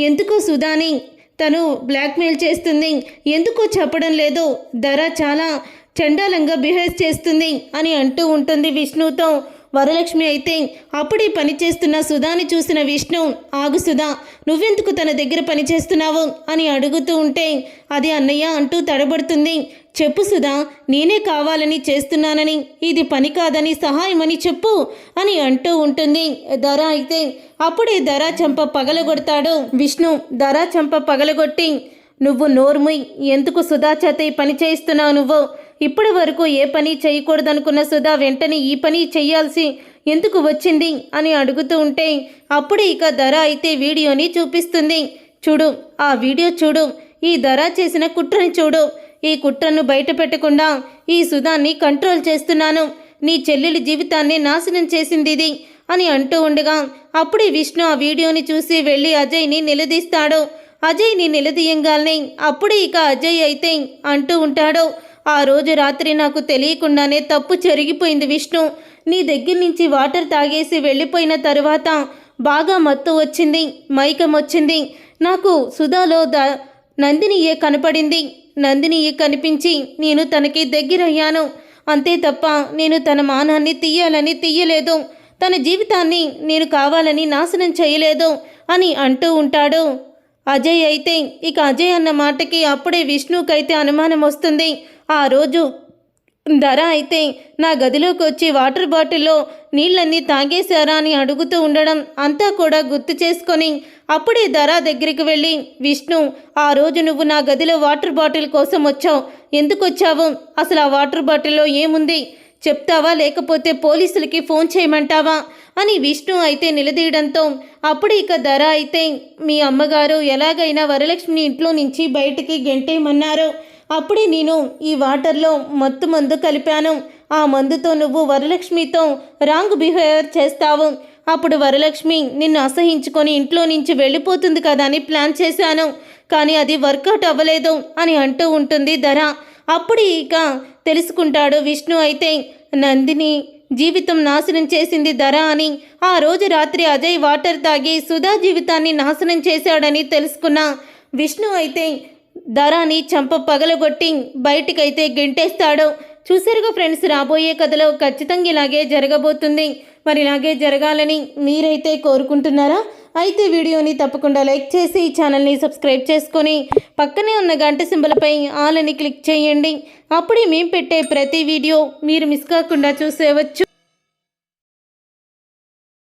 ఎందుకు సుధాని? తను బ్లాక్మెయిల్ చేస్తుంది. ఎందుకు చెప్పడం లేదు. ధర చాలా చండాలంగా బిహేవ్ చేస్తుంది అని అంటూ ఉంటుంది విష్ణుతో. వరలక్ష్మి అయితే అప్పుడే పని చేస్తున్న సుధాని చూసిన విష్ణు ఆగు సుధా నువ్వెందుకు తన దగ్గర పనిచేస్తున్నావు అని అడుగుతూ ఉంటే అది అన్నయ్య అంటూ తడబడుతుంది. చెప్పు సుధా నేనే కావాలని చేస్తున్నానని ఇది పని కాదని సహాయమని చెప్పు అని అంటూ ఉంటుంది. ధర అయితే అప్పుడే ధర చంప పగలగొడతాడు. విష్ణు ధర చంప పగలగొట్టి నువ్వు నోర్ముయ్ ఎందుకు సుధా చేత ఈ పని చేయిస్తున్నావు నువ్వు? ఇప్పటి వరకు ఏ పని చేయకూడదనుకున్న సుధా వెంటనే ఈ పని చేయాల్సి ఎందుకు వచ్చింది అని అడుగుతూ ఉంటే అప్పుడే ఇక ధర అయితే వీడియోని చూపిస్తుంది. చూడు ఆ వీడియో చూడు ఈ ధర చేసిన కుట్రని చూడు. ఈ కుట్రను బయట పెట్టకుండా ఈ సుధాన్ని కంట్రోల్ చేస్తున్నాను. నీ చెల్లెలి జీవితాన్ని నాశనం చేసింది ఇది అని అంటూ ఉండగా అప్పుడే విష్ణు ఆ వీడియోని చూసి వెళ్ళి అజయ్ని నిలదీస్తాడు. అజయ్ని నిలదీయంగానే అప్పుడే ఇక అజయ్ అయితే అంటూ ఉంటాడు. ఆ రోజు రాత్రి నాకు తెలియకుండానే తప్పు జరిగిపోయింది విష్ణు. నీ దగ్గర నుంచి వాటర్ తాగేసి వెళ్ళిపోయిన తరువాత బాగా మత్తు వచ్చింది మైకం వచ్చింది నాకు సుధాలో ద నందినియే కనపడింది. నందినియే కనిపించి నేను తనకి దగ్గరయ్యాను. అంతే తప్ప నేను తన మానాన్ని తీయాలని తీయలేదు. తన జీవితాన్ని నేను కావాలని నాశనం చేయలేదు అని అంటూ ఉంటాడు. అజయ్ అయితే ఇక అజయ్ అన్న మాటకి అప్పుడే విష్ణుకైతే అనుమానం వస్తుంది. ఆ రోజు ధర అయితే నా గదిలోకి వచ్చి వాటర్ బాటిల్లో నీళ్ళన్నీ తాగేశారా అని అడుగుతూ ఉండడం అంతా కూడా గుర్తు చేసుకొని అప్పుడే ధర దగ్గరికి వెళ్ళి విష్ణు ఆ రోజు నువ్వు నా గదిలో వాటర్ బాటిల్ కోసం వచ్చావు. ఎందుకు వచ్చావు? అసలు ఆ వాటర్ బాటిల్లో ఏముంది? చెప్తావా లేకపోతే పోలీసులకి ఫోన్ చేయమంటావా? అని విష్ణు అయితే నిలదీయడంతో అప్పుడు ఇక ధర అయితే మీ అమ్మగారు ఎలాగైనా వరలక్ష్మిని ఇంట్లో నుంచి బయటికి గెంటేయమన్నారు. అప్పుడే నేను ఈ వాటర్లో మత్తు మందు కలిపాను. ఆ మందుతో నువ్వు వరలక్ష్మితో రాంగ్ బిహేవియర్ చేస్తావు. అప్పుడు వరలక్ష్మి నిన్ను అసహించుకొని ఇంట్లో నుంచి వెళ్ళిపోతుంది కదా అని ప్లాన్ చేశాను. కానీ అది వర్కౌట్ అవ్వలేదు అని అంటూ ఉంటుంది ధర. అప్పుడు ఇక తెలుసుకుంటాడు విష్ణు అయితే నందిని జీవితం నాశనం చేసింది ధర అని. ఆ రోజు రాత్రి అజయ్ వాటర్ తాగి సుధా జీవితాన్ని నాశనం చేశాడని తెలుసుకున్న విష్ణు అయితే ధరాని చంప పగలగొట్టి బయటికైతే గెంటేస్తాడు. చూసారుగా ఫ్రెండ్స్ రాబోయే కథలో ఖచ్చితంగా ఇలాగే జరగబోతుంది. మరి ఇలాగే జరగాలని మీరైతే కోరుకుంటున్నారా? అయితే వీడియోని తప్పకుండా లైక్ చేసి ఈ ఛానల్ని సబ్స్క్రైబ్ చేసుకొని పక్కనే ఉన్న గంట సింబలపై ఆల్ అని క్లిక్ చేయండి. అప్పుడే మేము పెట్టే ప్రతి వీడియో మీరు మిస్ కాకుండా చూసేవచ్చు.